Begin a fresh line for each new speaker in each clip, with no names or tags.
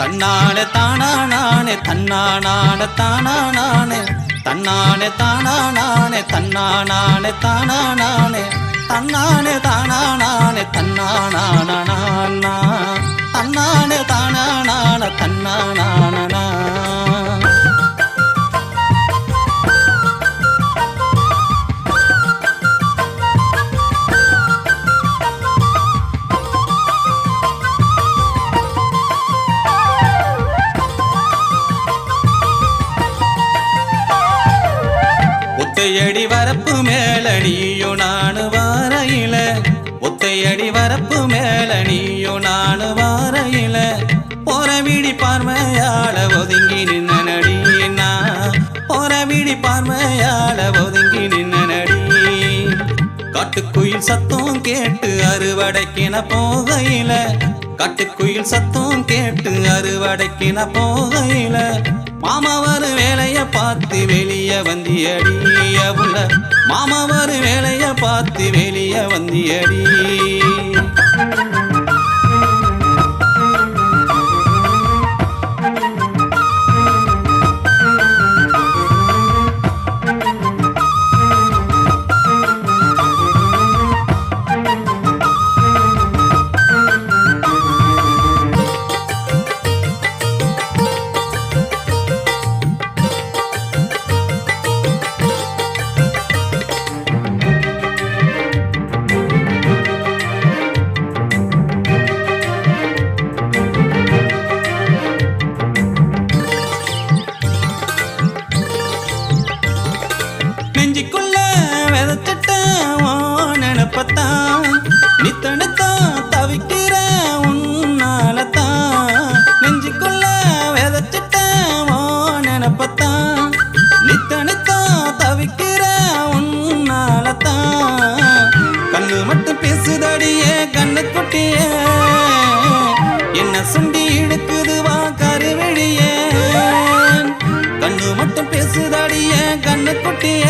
தன்னானே தானானே தன்னானான தானானானே தன்னானே தானானானே தன்னானானே தானானானே தன்னானே தானானானே தன்னானானா தன்னானே தானானான தன்னானானா ஒத்தையடி வரப்பு மேல நீயும் நானு வாரையில. ஒத்தையடி வரப்பு மேல நீயும் நானு வாரையில. போறவிடி பார்மையால ஒதுங்கி நின்ன நடினா நான் போறவிடி பார்மையால ஒதுங்கி நின்ன நடி காட்டுக்குயில் சத்தம் கேட்டு அறுவடைக்கின போகையில. காட்டுக்குயில் சத்தம் கேட்டு அறுவடைக்கின போகையில. மாமாவர் பார்த்து வெளிய வந்தியடி உள்ள மாமாவர் வேலைய பார்த்து வெளிய வந்தியடி. சுண்டி இழுக்குதுவா வா கண்ணு மட்டும் பேசுதாடிய கண்ணு குட்டிய.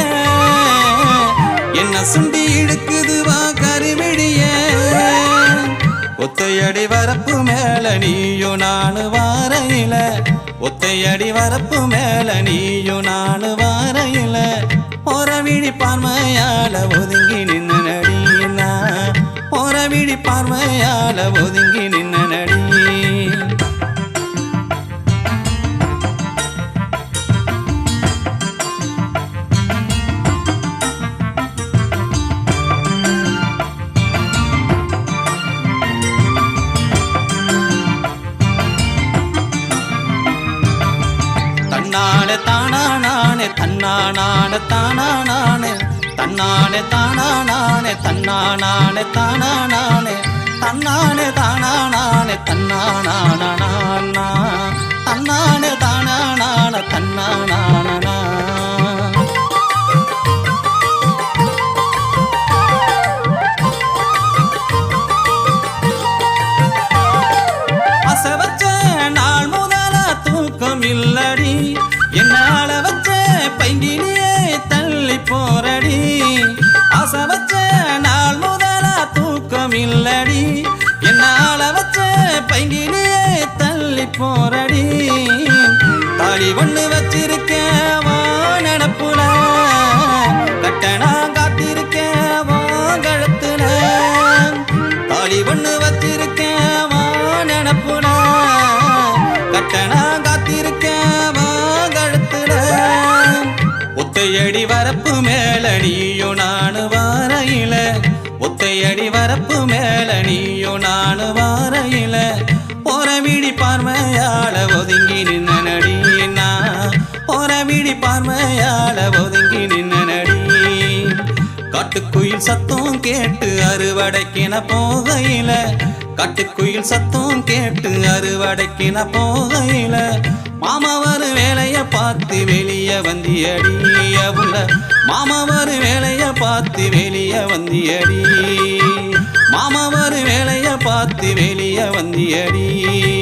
என்ன சுண்டி இழுக்குதுவா கருவெளிய. ஒத்தையடி வரப்பு மேல நீயும் நானு வாரையில. ஒத்தையடி வரப்பு மேல நீயும் நானு வாரையில. பொறவிழி பார்மையால ஒதுங்கி நின்று நடினா பொறவிழி பார்மையால ஒதுங்கி தன்னான தானானே தன்னானான தானானே தன்னானே தானானே தன்னானானே தானானே வச்ச நாள் முதலா தூக்கம் இல்லடி என்னால வச்ச பைங்கிலேயே தள்ளி போறடி. தாலி ஒண்ணு வச்சிருக்கேன் வா நடப்புல. கட்டணா காத்திருக்கேன் வா கழுத்துல. தாலி ஒண்ணு வச்சிருக்கேன் வா நினப்புல கட்டணா வரப்பு மேல நீயும் நானு வாரையில. ஒத்தையடி வரப்பு மேல நீயும் நானு வாரையில. போறவிடி பார்வையால ஒதுங்கி நின்ன நடினா போறவிடி பார்வையால ஒதுங்கி நின்ன நடி. காட்டுக்குயில் சத்தம் கேட்டு அறுவடைக்கின போகையில. காட்டுக்குயில் சத்தம் கேட்டு அறுவடைக்கின போகையில. மாமாவர் வேலைய பார்த்து வெளியே வந்தியடி. உள்ள மாமாவர் வேலைய பார்த்து வெளிய வந்தியடி. மாமாவர் வேலைய பார்த்து வெளிய வந்தியடி.